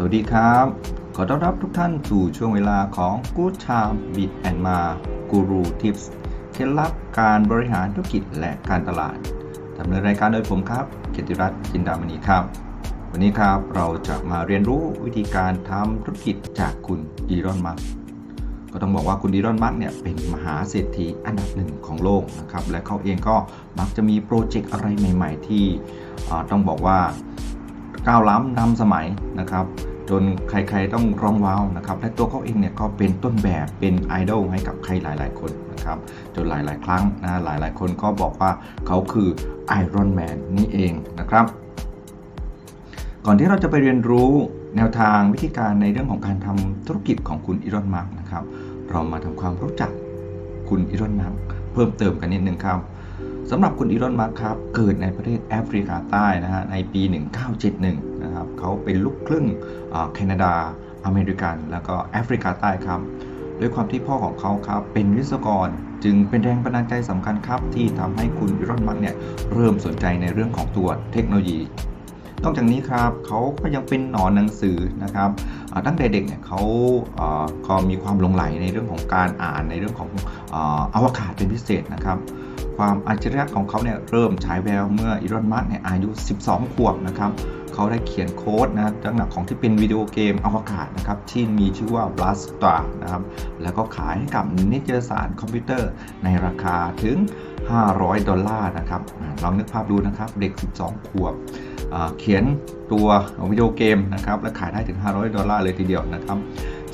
สวัสดีครับ ขอต้อนรับทุกท่านสู่ช่วงเวลาของ Good Time with and Ma Guru Tips เคล็ดลับการบริหารธุรกิจและการตลาดดำเนินรายการโดยผมครับเกียรติรัตน์จินดามณีครับ วันนี้ครับเราจะมาเรียนรู้วิธีการทำธุรกิจจากคุณอีรอนมัสก็ต้องบอกว่าคุณอีรอนมัสเนี่ยเป็นมหาเศรษฐีอันดับหนึ่งของโลกนะครับและเขาเองก็มักจะมีโปรเจกต์อะไรใหม่ ๆ ที่ต้องบอกว่า ก้าวล้ำนำสมัยนะครับ จนใครๆต้องร้องว้าวนะครับ และตัวเขาเองเนี่ยก็เป็นต้นแบบเป็นไอดอลให้กับใครหลายๆคนนะครับ จนหลายๆ ครั้งนะหลายๆ คนก็บอกว่าเขาคือไอรอนแมนนี่เองนะครับ ก่อนที่เราจะไปเรียนรู้แนวทางวิธีการในเรื่องของการทำธุรกิจของคุณอีรอนมาร์กนะครับ เรามาทำความรู้จักคุณอีรอนมาร์กเพิ่มเติมกันนิดนึงครับ สำหรับคุณอีรอนมาร์ครับ เกิดในประเทศแอฟริกาใต้นะฮะในปี 1971 นะครับเขาเป็นลูกครึ่งแคนาดา อเมริกัน แล้วก็แอฟริกาใต้ครับด้วยความที่พ่อของเขาครับเป็นวิศวกรจึงเป็นแรงบันดาลใจสำคัญครับ ที่ทำให้คุณอีรอนมัสเนี่ยเริ่มสนใจในเรื่องของตัวเทคโนโลยี นอกจากนี้ครับเขาก็ยังเป็นหนอนหนังสือนะครับตั้งแต่เด็กเนี่ยเขาก็มีความหลงใหลในเรื่องของการอ่านในเรื่องของอวกาศเป็นพิเศษนะครับ ความอัจฉริยะของเขาเนี่ยเริ่มฉายแววเมื่ออีรอนมัสก์เนี่ยอายุ 12 ขวบนะครับเขาได้เขียนโค้ดนะลักษณะของที่เป็นวิดีโอเกมอวกาศนะครับที่มีชื่อว่า Blastar นะครับแล้วก็ขายให้กับนิตยสารคอมพิวเตอร์ในราคาถึง 500 ดอลลาร์นะครับลองนึกภาพดูนะครับเด็ก 12 ขวบเขียนตัววิดีโอเกมนะครับและขายได้ถึง 500 ดอลลาร์เลยทีเดียวนะครับ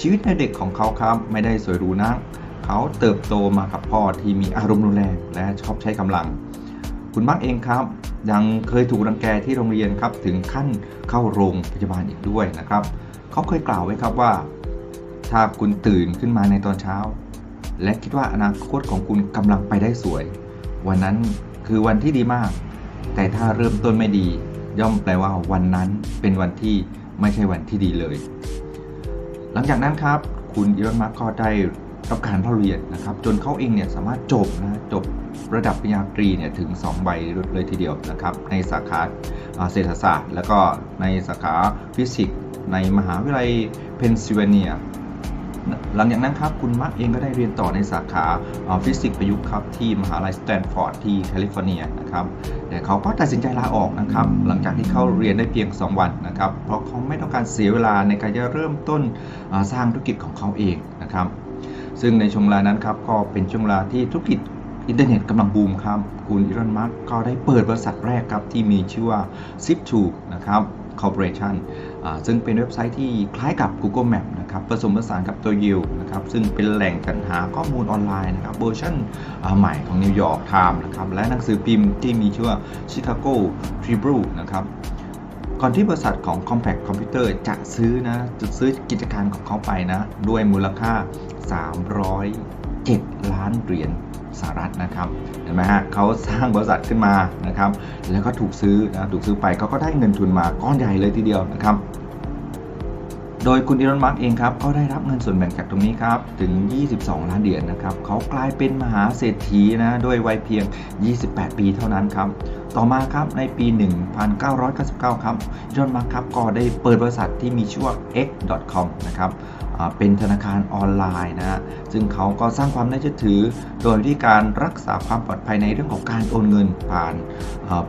ชีวิตในเด็กของเขาครับไม่ได้สวยหรูนัก เขาเติบโตมากับพ่อที่มีอารมณ์รุนแรงและชอบใช้กำลัง คุณมักเองครับ ยังเคยถูกรังแกที่โรงเรียนครับถึงขั้นเข้าโรงพยาบาลอีกด้วยนะครับ เขาเคยกล่าวไว้ครับว่า ถ้าคุณตื่นขึ้นมาในตอนเช้า และคิดว่าอนาคตของคุณกำลังไปได้สวย วันนั้นคือวันที่ดีมาก แต่ถ้าเริ่มต้นไม่ดี ย่อมแปลว่าวันนั้นเป็นวันที่ไม่ใช่วันที่ดีเลย หลังจากนั้นครับ คุณอีรอนมัสก์ก็ได้ รับการเล่าเรียนนะครับ จนเขาเองเนี่ยสามารถจบนะจบระดับปริญญาตรีเนี่ยถึง 2 ใบเลยทีเดียวนะครับในสาขาเศรษฐศาสตร์ แล้วก็ในสาขาฟิสิกส์ในมหาวิทยาลัยเพนซิลเวเนียหลังจากนั้นครับคุณมักเองก็ได้เรียนต่อในสาขาฟิสิกส์ประยุกต์ครับที่มหาลัยสแตนฟอร์ดที่แคลิฟอร์เนียนะครับแต่เขาก็ตัดสินใจลาออกนะครับหลังจากที่เขาเรียนได้เพียง 2 วันนะครับเพราะเขาไม่ต้องการเสียเวลาในการจะเริ่มต้นสร้างธุรกิจของเขาเองนะครับ ซึ่งในช่วงเวลานั้นครับก็เป็นช่วงเวลาที่ธุรกิจอินเทอร์เน็ตกำลังบูมครับ คุณอีรอน มัสก์ก็ได้เปิดบริษัทแรกครับ ที่มีชื่อว่า Zip2 นะครับ Corporation อ่าซึ่งเป็นเว็บไซต์ที่คล้ายกับ Google Map นะครับผสมผสานกับตัว y ิ l นะครับ ซึ่งเป็นแหล่งกันหาข้อมูลออนไลน์นะครับเวอร์ชันใหม่ของ New York Times นะครับ และหนังสือพิมพ์ที่มีชื่อว่า Chicago Tribune นะครับ ก่อนที่บริษัทของ Compact Computer จะซื้อนะจะซื้อกิจการของเขาไปนะ ด้วยมูลค่า 307 ล้านเหรียญสหรัฐนะครับเห็นไหมฮะเขาสร้างบริษัทขึ้นมานะครับ แล้วก็ถูกซื้อนะถูกซื้อไปเขาก็ได้เงินทุนมาก้อนใหญ่เลยทีเดียวนะครับ โดยคุณอีรอน มัสก์เองครับก็ได้รับเงินส่วนแบ่งจากตรงนี้ครับ ถึง 22 ล้านเหรียญนะครับเขากลายเป็นมหาเศรษฐีนะด้วยวัยเพียง 28 ปีเท่านั้นครับ ต่อมาครับในปี 1999 ครับอีรอนมัสก์ครับก็ได้เปิดบริษัทที่มีชื่อว่า x.com นะครับ เป็นธนาคารออนไลน์นะฮะซึ่งเขาก็สร้างความน่าเชื่อถือ โดยที่การรักษาความปลอดภัยในเรื่องของการโอนเงินผ่าน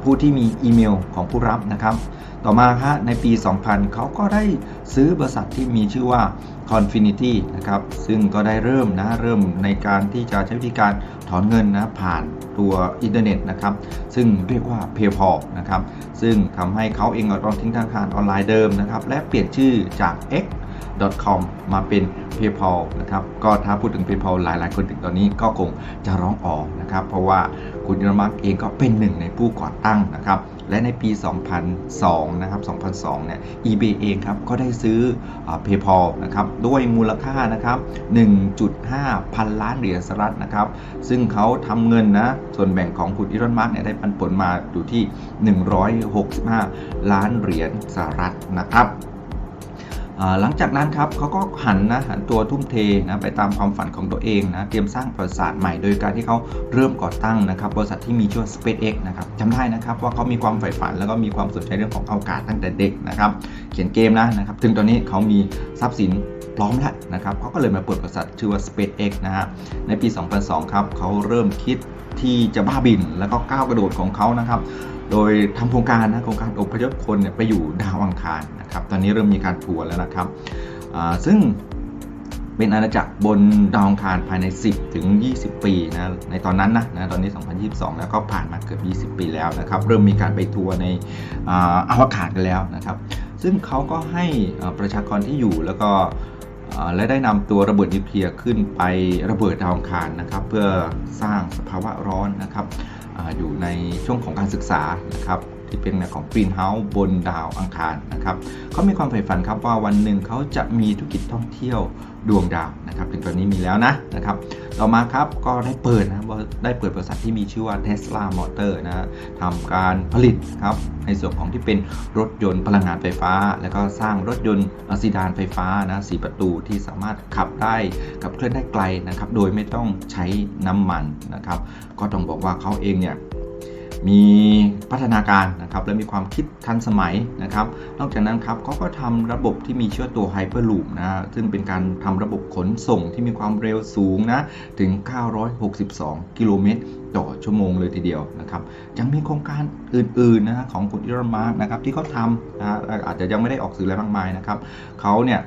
ผู้ที่มีอีเมลของผู้รับนะครับ ต่อมาฮะในปี 2000 เขาก็ได้ซื้อบริษัทที่มีชื่อว่า Confinity นะครับ ซึ่งก็ได้เริ่มนะเริ่มในการที่จะใช้วิธีการถอนเงินนะผ่านตัวอินเทอร์เน็ตนะครับ ซึ่งเรียกว่า PayPal นะครับ ซึ่งทำให้เขาเองก็ต้องทิ้งธนาคารออนไลน์เดิมนะครับ และเปลี่ยนชื่อจาก X com มาเป็น PayPal นะครับ ก็ถ้าพูดถึง PayPal หลาย ๆ คนถึงตอนนี้ก็คงจะร้องออกนะครับ เพราะว่าคุณอีลอนมัสก์เองก็เป็นหนึ่งในผู้ก่อตั้งนะครับ และในปี 2002 นะครับ 2002 เนี่ย eBay เองครับก็ได้ซื้ออ PayPal นะครับด้วยมูลค่านะครับ 1.5 พันล้านเหรียญสหรัฐนะครับ ซึ่งเขาทำเงินนะ ส่วนแบ่งของคุณอีลอนมัสก์เนี่ยได้ปันผลมาอยู่ที่ 165 ล้านเหรียญสหรัฐนะครับ หลังจากนั้นครับเขาก็หันนะหันตัวทุ่มเทนะไปตามความฝันของตัวเองนะเตรียมสร้างบริษัทใหม่โดยการที่เขาเริ่มก่อตั้งนะครับบริษัทที่มีชื่อว่า SpaceX นะครับจำได้นะครับว่าเขามีความใฝ่ฝันแล้วก็มีความสนใจเรื่องของอวกาศตั้งแต่เด็กนะครับเขียนเกมนะนะครับถึงตอนนี้เขามีทรัพย์สินพร้อมแล้วนะครับเขาก็เลยมาเปิดบริษัทชื่อว่า SpaceX นะฮะในปี 2002 ครับเขาเริ่มคิดที่จะบ้าบินแล้วก็ก้าวกระโดดของเขานะครับ โดยทำโครงการนะโครงการอพยพคนเนี่ยไปอยู่ดาวอังคารนะครับ ตอนนี้เริ่มมีการทัวร์แล้วนะครับซึ่งเป็นอาณาจักรบนดาวอังคารภายใน 10 ถึง 20 ปีนะในตอนนั้นนะนะตอนนี้ 2022 แล้วก็ผ่านมาเกือบ 20 ปีแล้วนะครับ เริ่มมีการไปทัวร์ในอาวกาศกันแล้วนะครับ ซึ่งเขาก็ให้ประชากรที่อยู่แล้วก็และได้นำตัวระเบิดนิวเคลียร์ขึ้นไประเบิดดาวอังคารนะครับ เพื่อสร้างสภาวะร้อนนะครับ อยู่ในช่วงของการศึกษานะครับ ที่เป็นของ Green House บนดาวอังคารนะครับเขามีความใฝ่ฝันครับว่าวันหนึ่งเขาจะมีธุรกิจท่องเที่ยวดวงดาวนะครับถึงตอนนี้มีแล้วนะนะครับต่อมาครับก็ได้เปิดนะได้เปิดบริษัทที่มีชื่อว่า Tesla Motor นะทำการผลิตครับในส่วนของที่เป็นรถยนต์พลังงานไฟฟ้า แล้วก็สร้างรถยนต์ซีดานไฟฟ้านะสีประตูที่สามารถขับได้ขับเคลื่อนได้ไกลนะครับโดยไม่ต้องใช้น้ำมันนะครับก็ต้องบอกว่าเขาเองเนี่ย มีพัฒนาการนะครับและมีความคิดทันสมัยนะครับนอกจากนั้นครับเขาก็ทำระบบที่มีเชื่อตัว Hyperloop นะซึ่งเป็นการทำระบบขนส่งที่มีความเร็วสูงนะถึง 962 กิโลเมตรต่อชั่วโมงเลยทีเดียวนะครับยังมีโครงการอื่นๆนะของคุณอีรอนมาร์กนะครับที่เขาทำนะอาจจะยังไม่ได้ออกสื่ออะไรมากมายนะครับเขาเนี่ย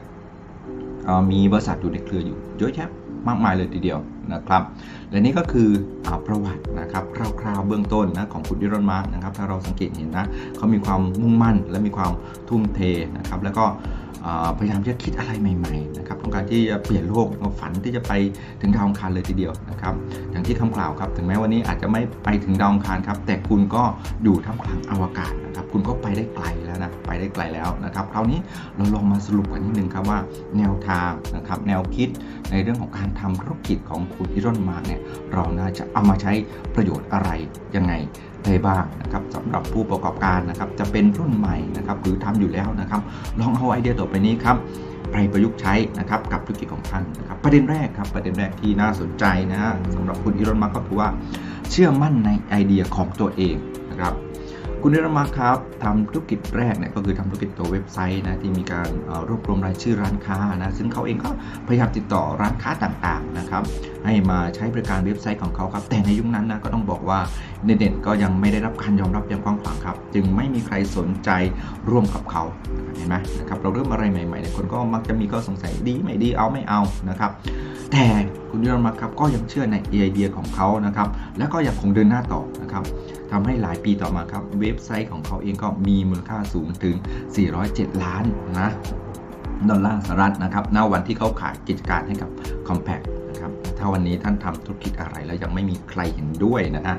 มีบริษัทอยู่ในเครืออยู่เยอะแยะมากมายเลยทีเดียว นะครับ และนี่ก็คืออประวัตินะครับคร่าวๆเบื้องต้นนะของคุณอีรอนมาร์กนะครับ ถ้าเราสังเกตเห็นนะเขามีความมุ่งมั่น และมีความทุ่มเทนะครับ แล้วก็พยายามที่จะคิดอะไรใหม่ๆนะครับต้องการที่จะเปลี่ยนโลกฝันที่จะไปถึงดาวอังคารเลยทีเดียวนะครับอย่างที่คำกล่าวครับถึงแม้วันนี้อาจจะไม่ไปถึงดาวอังคารครับแต่คุณก็อยู่ท่ามกลางอวกาศนะครับคุณก็ไปได้ไกลแล้วนะไปได้ไกลแล้วนะครับคราวนี้เราลองมาสรุปกันนิดนึงครับว่าแนวทางนะครับแนวคิดในเรื่องของการทำธุรกิจของคุณอีรอนมาร์กเนี่ยเราน่าจะเอามาใช้ประโยชน์อะไรยังไงได้บ้างนะครับสำหรับผู้ประกอบการนะครับจะเป็นรุ่นใหม่นะครับหรือทำอยู่แล้วนะครับ ลองเอาไอเดียต่อไปนี้ครับไปประยุกต์ใช้นะครับกับธุรกิจของท่านนะครับประเด็นแรกครับประเด็นแรกที่น่าสนใจนะสำหรับคุณอีรอนมาร์กก็คือว่า เชื่อมั่นในไอเดียของตัวเองนะครับ คุณอีรมาครับทำธุรกิจแรกเนี่ยก็คือทำธุรกิจตัวเว็บไซต์นะที่มีการรวบรวมรายชื่อร้านค้านะซึ่งเขาเองก็พยายามติดต่อร้านค้าต่างๆนะครับให้มาใช้บริการเว็บไซต์ของเขาครับแต่ในยุคนั้นนะก็ต้องบอกว่าเน็ตก็ยังไม่ได้รับการยอมรับอย่างกว้างขวางครับ จึงไม่มีใครสนใจร่วมกับเขาเห็นไหมนะครับเราเริ่มอะไรใหม่ๆเนี่ยคนก็มักจะมีข้อสงสัยดีไม่ดีเอาไม่เอานะครับแต่คุณยอร์มาครับก็ยังเชื่อในไอเดียของเขานะครับแล้วก็ยังคงเดินหน้าต่อนะครับ ทำให้หลายปีต่อมาครับ เว็บไซต์ของเขาเองก็มีมูลค่าสูงถึง 407 ล้านนะดอลลาร์สหรัฐนะครับณวันที่เขาขายกิจการให้กับ Compact นะครับถ้าวันนี้ท่านทำธุรกิจอะไรแล้วยังไม่มีใครเห็นด้วยนะฮะ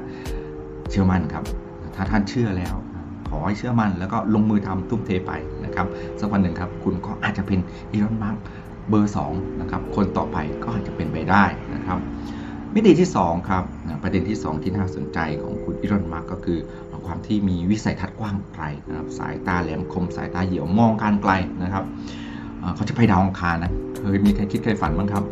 เชื่อมั่นครับ ถ้าท่านเชื่อแล้ว ขอให้เชื่อมั่นแล้วก็ลงมือทำทุ่มเทไปนะครับสักวันหนึ่งครับคุณก็อาจจะเป็นอีลอนมัสก์เบอร์2นะครับคนต่อไปก็อาจจะเป็นไปได้นะครับ มิติที่2ครับประเด็นที่ 2 ที่น่าสนใจของคุณอีรอนมาร์กก็คือความที่มีวิสัยทัศน์กว้างไกลนะครับสายตาแหลมคมสายตาเหี่ยวมองการไกลนะครับเขาจะไปดาวองคารนะเคยมีใครคิดใครฝันบ้างครับ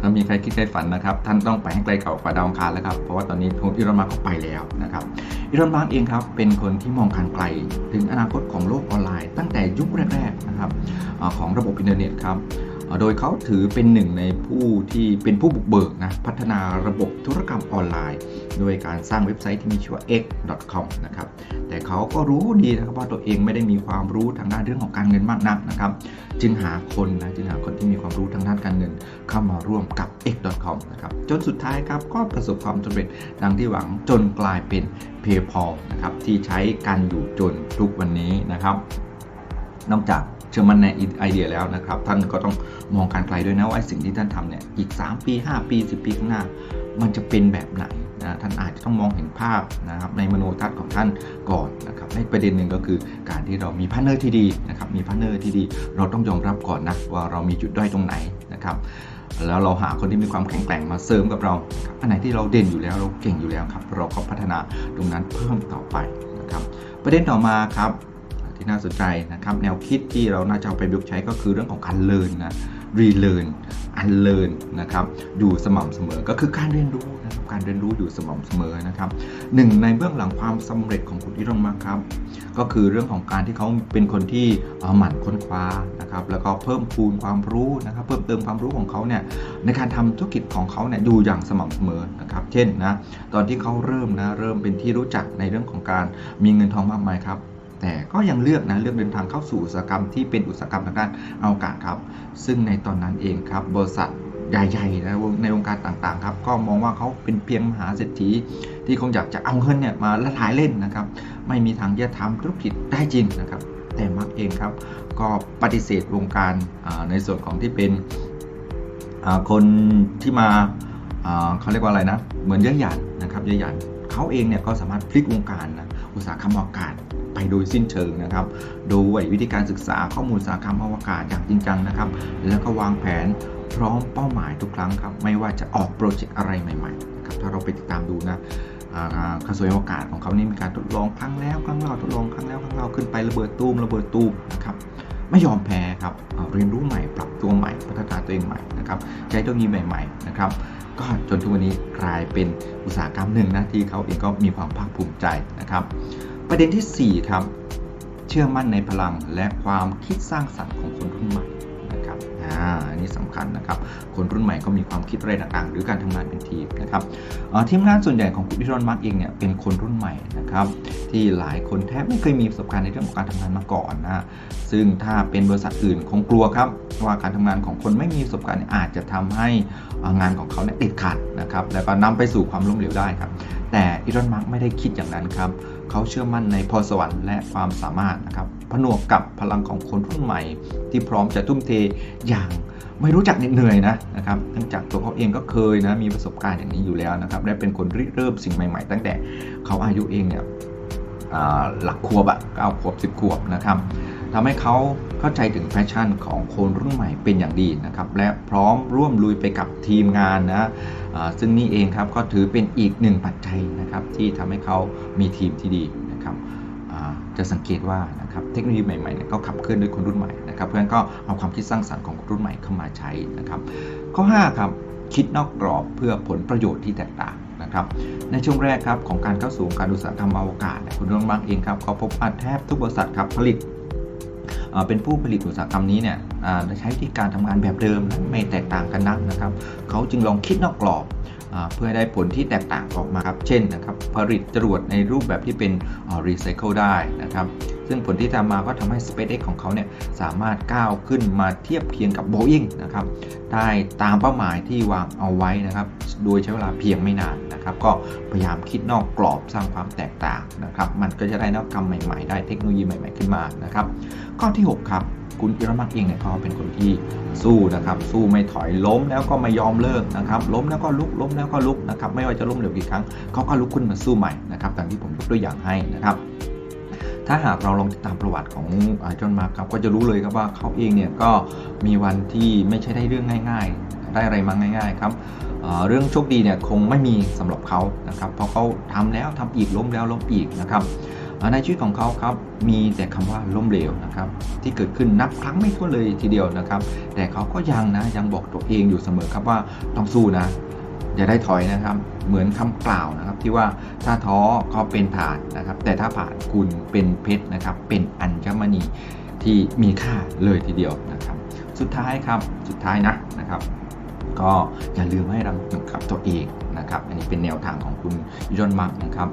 ถ้ามีใครคิดใครฝันนะครับ ท่านต้องไปให้ไกลเก่ากว่าดาวองคารแล้วครับ เพราะว่าตอนนี้คุณอีรอนมาร์กก็ไปแล้วนะครับ อีรอนมาร์กเองครับเป็นคนที่มองการไกล ถึงอนาคตของโลกออนไลน์ ตั้งแต่ยุคแรกๆนะครับของระบบอินเทอร์เน็ตครับ โดยเขาถือเป็นหนึ่งในผู้ที่เป็นผู้บุกเบิกนะพัฒนาระบบธุรกรรมออนไลน์ โดยการสร้างเว็บไซต์ที่มีชื่อว่า x.com นะครับแต่เขาก็รู้ดีนะครับว่าตัวเองไม่ได้มีความรู้ทางด้านเรื่องของการเงินมากนักนะครับ จึงหาคนนะจึงหาคนที่มีความรู้ทางด้านการเงิน เข้ามาร่วมกับ x.com นะครับจนสุดท้ายครับก็ประสบความสำเร็จดังที่หวังจนกลายเป็น PayPal นะครับที่ใช้การอยู่จนทุกวันนี้นะครับ นอกจาก เชื่อมั่นในไอเดียแล้วนะครับ ท่านก็ต้องมองการไกลด้วยนะว่าสิ่งที่ท่านทำเนี่ยอีก 3 ปี 5 ปี 10 ปีข้างหน้า มันจะเป็นแบบไหนนะท่านอาจจะต้องมองเห็นภาพนะครับในมโนทัศน์ของท่านก่อนนะครับในประเด็นหนึ่งก็คือการที่เรามีพาร์ทเนอร์ที่ดีนะครับมีพาร์ทเนอร์ที่ดี เราต้องยอมรับก่อนนะว่าเรามีจุดด้อยตรงไหนนะครับแล้วเราหาคนที่มีความแข็งแกร่งมาเสริมกับเรา อันไหนที่เราเด่นอยู่แล้วเราเก่งอยู่แล้วครับ เราก็พัฒนาตรงนั้นเพิ่มต่อไปนะครับ ประเด็นต่อมาครับ ที่น่าสนใจนะครับแนวคิดที่เราน่าจะเอาไปประยุกต์ใช้ก็คือเรื่องของการเรียนนะรีเลิร์นอันเลิร์นนะครับอยู่สม่ำเสมอก็คือการเรียนรู้นะครับการเรียนรู้อยู่สม่ำเสมอนะครับหนึ่งในเบื้องหลังความสำเร็จของคุณอีรอนมัสก์ครับ ก็คือเรื่องของการที่เขาเป็นคนที่หมั่นค้นคว้านะครับแล้วก็เพิ่มพูนความรู้นะครับเพิ่มเติมความรู้ของเขาเนี่ยในการทำธุรกิจของเขาเนี่ยอยู่อย่างสม่ำเสมอนะครับเช่นนะตอนที่เขาเริ่มนะเริ่มเป็นที่รู้จักในเรื่องของการมีเงินทองมากมายครับ แต่ก็ยังเลือกนะเลือกเดินทางเข้าสู่อุตสาหกรรมที่เป็นอุตสาหกรรมทางด้านอวกาศครับ ซึ่งในตอนนั้นเองครับบริษัทใหญ่ๆนะในวงการต่างๆครับก็มองว่าเขาเป็นเพียงมหาเศรษฐีที่คงอยากจะเอาเงินเนี่ยมาละลายเล่นนะครับไม่มีทางจะทำธุรกิจได้จริงนะครับ แต่มักเองครับ ก็ปฏิเสธวงการในส่วนของที่เป็นคนที่มาอ่าเขาเรียกว่าอะไรนะ เหมือนเยอะหยันนะครับเยอะหยันเขาเองเนี่ยก็สามารถพลิกวงการนะอุตสาหกรรมอวกาศ ไปโดยสิ้นเชิงนะครับ โดยวิธีการศึกษาข้อมูลสาหกรรมอวกาศอย่างจริงจังนะครับ แล้วก็วางแผนพร้อมเป้าหมายทุกครั้งครับ ไม่ว่าจะออกโปรเจกต์อะไรใหม่ๆนะครับถ้าเราไปติดตามดูนะอ่ากระทรวงอวกาศของเขานี่มีการทดลองครั้งแล้วครั้งเล่าทดลองครั้งแล้วครั้งเล่าขึ้นไประเบิดตูมระเบิดตูมนะครับไม่ยอมแพ้ครับเอาเรียนรู้ใหม่ปรับตัวใหม่ พัฒนาตัวเองใหม่นะครับใช้เทคโนโลยีใหม่ๆนะครับก็จนทุกวันนี้กลายเป็นอุตสาหกรรมหนึ่งนะที่เขาเองก็มีความภาคภูมิใจนะครับ ประเด็นทีสี่ 4 ครับ เชื่อมั่นในพลังและความคิดสร้างสรรค์ของคนรุ่นใหม่นะครับอ่าอันนี้สำคัญนะครับ คนรุ่นใหม่ก็มีความคิดอะไรต่างๆ หรือการทำงานเป็นทีมนะครับเอ่อทีมงานส่วนใหญ่ของคุณอีรอนมาร์กเองเนี่ยเป็นคนรุ่นใหม่นะครับ ที่หลายคนแทบไม่เคยมีประสบการณ์ในเรื่องของการทำงานมาก่อนนะซึ่งถ้าเป็นบริษัทอื่นคงกลัวครับว่าการทำงานของคนไม่มีประสบการณ์อาจจะทำให้งานของเขาเนี่ยติดขัดนะครับแล้วก็นำไปสู่ความล้มเหลวได้ครับ แต่อีรอนมาร์กไม่ได้คิดอย่างนั้นครับ เขาเชื่อมั่นในพรสวรรค์และความสามารถนะครับผนวกกับพลังของคนรุ่นใหม่ ที่พร้อมจะทุ่มเทอย่างไม่รู้จักเหนื่อยนะนะครับเนื่องจากตัวเขาเองก็เคยนะมีประสบการณ์อย่างนี้อยู่แล้วนะครับและเป็นคนริเริ่มสิ่งใหม่ ๆ ตั้งแต่เขาอายุเองเนี่ยหลักขวบอะเก้าขวบสิบขวบนะครับทำให้เขา เข้าใจถึงแฟชั่นของคนรุ่นใหม่เป็นอย่างดีนะครับ และพร้อมร่วมลุยไปกับทีมงานนะซึ่งนี่เองครับก็ถือเป็นอีกหนึ่งปัจจัยนะครับที่ทำให้เขามีทีมที่ดีนะครับจะสังเกตว่านะครับเทคโนโลยีใหม่ๆเนี่ยก็ขับเคลื่อนด้วยคนรุ่นใหม่นะครับ เพื่อนก็เอาความคิดสร้างสรรค์ของคนรุ่นใหม่เข้ามาใช้นะครับ ข้อ 5 ครับคิดนอกกรอบเพื่อผลประโยชน์ที่แตกต่างนะครับในช่วงแรกครับของการเข้าสู่การอุตสาหกรรมอวกาศคุณรุ่นบางเองครับก็พบว่าแทบทุกบริษัทครับผลิต เป็นผู้ผลิตอุตสาหกรรมนี้เนี่ยใช้ที่การทำงานแบบเดิมไม่แตกต่างกันนักนะครับเขาจึงลองคิดนอกกรอบ เพื่อให้ได้ผลที่แตกต่างออกมาครับ เช่นนะครับผลิตจรวดในรูปแบบที่เป็นรีไซเคิลได้นะครับ ซึ่งผลที่ตามมาก็ทำให้ SpaceX ของเขาเนี่ยสามารถก้าวขึ้นมาเทียบเคียงกับ Boeing นะครับได้ตามเป้าหมายที่วางเอาไว้นะครับ โดยใช้เวลาเพียงไม่นานนะครับ ก็พยายามคิดนอกกรอบสร้างความแตกต่างนะครับ มันก็จะได้นวัตกรรมใหม่ๆ ได้เทคโนโลยีใหม่ ๆ ขึ้นมานะครับ ข้อที่ 6 ครับ คุณอิรมักเองเนี่ยเขาเป็นคนที่สู้นะครับ สู้ไม่ถอยล้มแล้วก็ไม่ยอมเลิกนะครับ ล้มแล้วก็ลุกล้มแล้วก็ลุกนะครับ ไม่ว่าจะล้มเหลวกี่ครั้งเขาก็ลุกขึ้นมาสู้ใหม่นะครับตามที่ผมยกตัวอย่างให้นะครับถ้าหากเราลองติดตามประวัติของจอห์นมาร์กครับก็จะรู้เลยครับว่าเขาเองเนี่ยก็มีวันที่ไม่ใช่ได้เรื่องง่าย ๆ ได้อะไรมาง่าย ๆ ครับเเรื่องโชคดีเนี่ยคงไม่มีสำหรับเขานะครับเพราะเขาทำแล้วทำอีกล้มแล้วล้มอีกนะครับ ในชีวิตของเขาครับมีแต่คำว่าล้มเหลวนะครับที่เกิดขึ้นนับครั้งไม่ถ้วนเลยทีเดียวนะครับ แต่เขาก็ยังนะยังบอกตัวเองอยู่เสมอครับว่าต้องสู้นะอย่าได้ถอยนะครับเหมือนคำกล่าวนะครับที่ว่าถ้าท้อก็เป็นผ่านนะครับ แต่ถ้าผ่านคุณเป็นเพชรนะครับเป็นอัญมณีที่มีค่าเลยทีเดียวนะครับ สุดท้ายครับสุดท้ายนะนะครับ ก็อย่าลืมให้รำลึกกับตัวเอง นะครับอันนี้เป็นแนวทางของคุณยอนมักนะครับ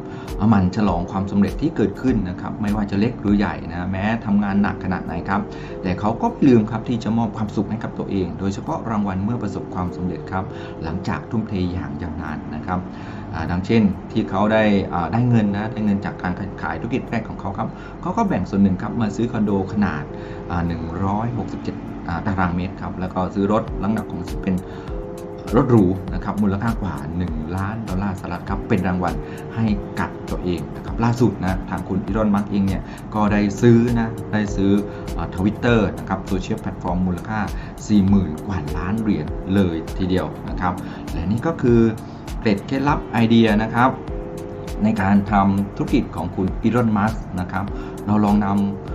มันฉลองความสำเร็จที่เกิดขึ้นนะครับไม่ว่าจะเล็กหรือใหญ่นะแม้ทำงานหนักขนาดไหนครับแต่เขาก็ไม่ลืมครับที่จะมอบความสุขให้กับตัวเอง โดยเฉพาะรางวัลเมื่อประสบความสำเร็จครับหลังจากทุ่มเทอย่างยาวนานนะครับดังเช่นที่เขาได้ได้เงินนะได้เงินจากการขายธุรกิจแรกของเขาครับเขาก็แบ่งส่วนหนึ่งครับมาซื้อคอนโดขนาดอ่า167 ตารางเมตรครับแล้วก็ซื้อรถลักหนักของเป็น รถหรูนะครับมูลค่ากว่า 1 ล้านดอลลาร์สหรัฐครับเป็นรางวัลให้กับตัวเองนะครับล่าสุดนะทางคุณอีรอนมัสก์เองเนี่ยก็ได้ซื้อนะได้ซื้อทวิตเตอร์นะครับโซเชียลแพลตฟอร์มมูลค่า 40,000 กว่าล้านเหรียญเลยทีเดียวนะครับและนี่ก็คือเกร็ดเคล็ดลับไอเดียนะครับในการทำธุรกิจของคุณอีรอนมัสก์นะครับเราลองนำ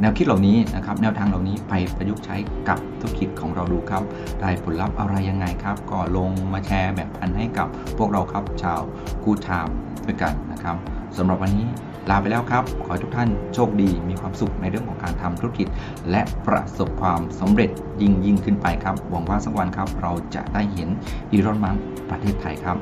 แนวคิดเหล่านี้นะครับแนวทางเหล่านี้ไปประยุกต์ใช้กับธุรกิจของเราดูครับ ได้ผลลัพธ์อะไรยังไงครับ ก็ลงมาแชร์แบ่งปันให้กับพวกเราครับชาวกูทามด้วยกันนะครับสำหรับวันนี้ลาไปแล้วครับ ขอให้ทุกท่านโชคดีมีความสุขในเรื่องของการทำธุรกิจ และประสบความสำเร็จยิ่งยิ่งขึ้นไปครับ หวังว่าสักวันครับ เราจะได้เห็นอีรอนมัสประเทศไทยครับ